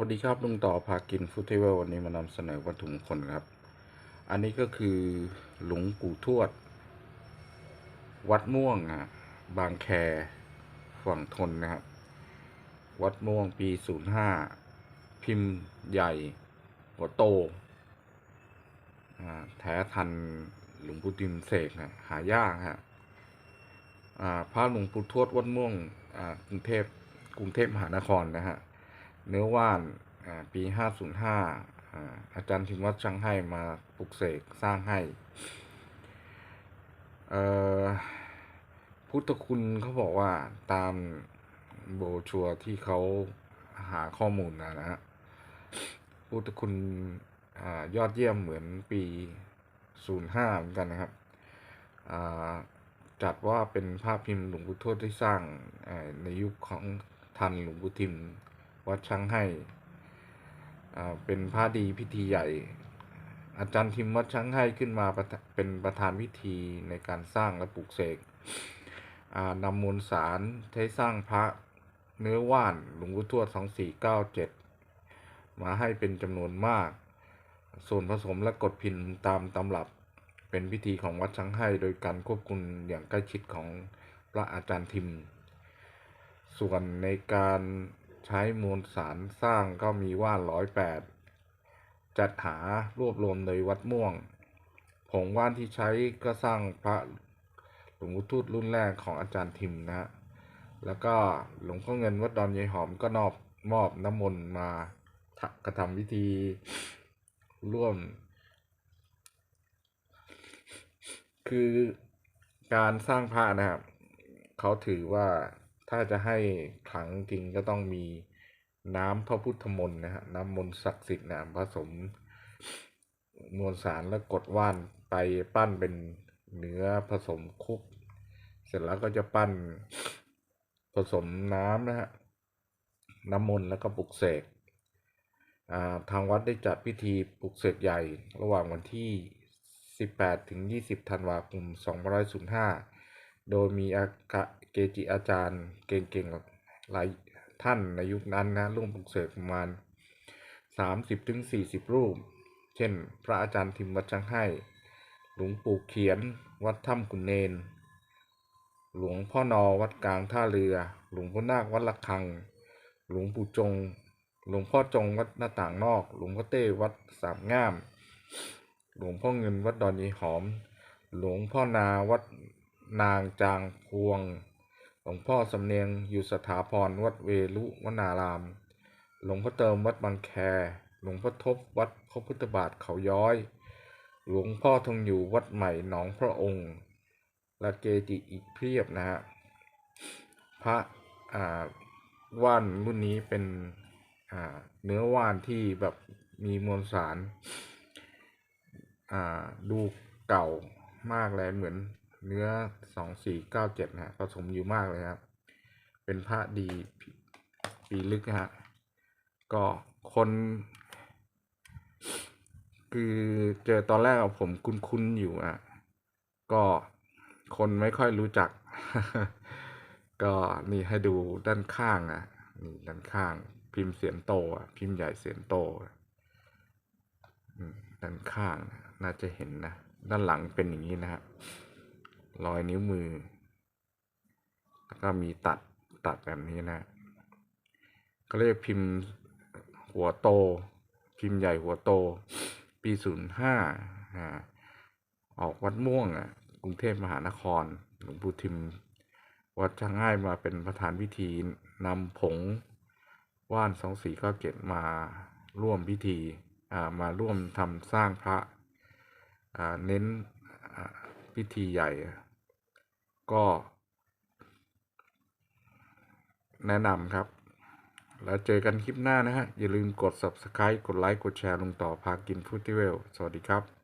วัสดีครับลุงต่อพากินฟูเทเวลวันนี้มานำเสนอวัตถุมงคลครับ อันนี้ก็คือหลวงปู่ทวด วัดม่วงอะบางแคฝั่งทนนะครับ วัดม่วงปีศูนย์ห้าพิมพ์ใหญ่หัวโตอ่าแท้ทันหลวงปู่ติมเสกนะหายากฮะอ่าพระหลวงปู่ทวดวัดม่วงอ่ากรุงเทพกรุงเทพมหานครนะฮะ เนื้อว่านอ่าปี 505 อาอาจารย์ทิมวัดช่างให้มาปลุกเสกสร้างให้ พุทธคุณเขาบอกว่าตามโบชัวที่เขาหาข้อมูลนะนะฮะพุทธคุณอยอดเยี่ยมเหมือนปี 05 เหมือนกันนะครับ จัดว่าเป็นภาพพิมพ์หลวงปู่ทวดที่สร้างในยุคของทันหลวงปู่ทิม วัดช้างให้อ่าเป็นพระดีพิธีใหญ่ อาจารย์ทิมวัดช้างให้ขึ้นมาเป็นประธานพิธีในการสร้างและปลูกเสกอ่านำมวลสารใช้สร้างพระเนื้อว่านหลวงปู่ทวด 2497 มาให้เป็นจำนวนมาก ส่วนผสมและกดพินตามตำรับเป็นพิธีของวัดช้างให้โดยการควบคุมอย่างใกล้ชิดของพระอาจารย์ทิม ส่วนในการ ใช้มวลสารสร้างก็มีว่านร้อยแปดจัดหารวบรวมโดยวัดม่วง ผงว่านที่ใช้ก็สร้างพระหลวงปู่ทูตรุ่นแรกของอาจารย์ทิมนะ แล้วก็หลวงพ่อเงินวัดดอนยายหอมก็นอบมอบน้ำมนต์มากระทำพิธีร่วม คือการสร้างพระนะครับ เขาถือว่า ถ้าจะให้ขลังจริงก็ต้องมีน้ำพระพุทธมนต์นะฮะน้ำมนต์ศักดิ์สิทธิ์นะผสมมวลสารแล้วกดว่านไปปั้นเป็นเนื้อผสมคลุก เสร็จแล้วก็จะปั้นผสมน้ำนะฮะน้ำมนต์แล้วก็ปลุกเสกทางวัดได้จัดพิธีปลุกเสกใหญ่ ระหว่างวันที่ 18ถึง20 ธันวาคม2505 โดยมีอากะเกจิอาจารย์เก่งๆหลายท่านในยุคนั้นนะร่วมปลุกเสกประมาณ 30ถึง40 รูป เช่น พระอาจารย์ทิมวัดช่างให้ หลวงปู่เขียนวัดถ้ำกุนเนน หลวงพ่อนอวัดกลางท่าเรือ หลวงพ่อนาควัดละคัง หลวงปู่จง หลวงพ่อจงวัดหน้าต่างนอก หลวงพ่อเต้วัดสามง่าม หลวงพ่อเงินวัดดอนยีหอม หลวงพ่อนาวัด นางจางพวง หลวงพ่อสำเนียงอยู่สถาพรวัดเวลุวนาราม หลวงพ่อเติมวัดบางแค หลวงพ่อทบวัดพระพุทธบาทเขาย้อย หลวงพ่อทองอยู่วัดใหม่หนองพระองค์และเกจิอีกเพียบนะฮะ พระอ่าว่านรุ่นนี้เป็นอ่าเนื้อว่านที่แบบมีมวลสารอ่าดูเก่ามากเลยเหมือน เนื้อสองสี่เก้าเจ็ดนะฮะผสมอยู่มากเลยครับ เป็นพระดีปีลึกนะฮะ ก็คน คือเจอตอนแรกผมคุ้นๆอยู่อะ ก็คนไม่ค่อยรู้จัก ก็นี่ให้ดูด้านข้างอะ นี่ด้านข้าง พิมพ์เสียงโตอะ พิมพ์ใหญ่เสียงโตด้านข้างนะน่าจะเห็นนะ ด้านหลังเป็นอย่างนี้นะฮะ รอยนิ้วมือ แล้วก็มีตัดตัดแบบนี้นะเขาเรียกพิมพ์หัวโต พิมพ์ใหญ่หัวโต ปีศูนย์ห้าออกวัดม่วงอะกรุงเทพมหานครหลวงปู่ทิม วัดช่างง่ายมาเป็นประธานพิธีนำผงว่านสองสี่ก้าเกตมาร่วมพิธีอ่ามาร่วมทำสร้างพระเน้นพิธีใหญ่ ก็ แนะนำครับ แล้วเจอกันคลิปหน้านะฮะ อย่าลืมกด subscribe กดไลค์ กดแชร์ลงต่อพากินฟู้ดที่เวล สวัสดีครับ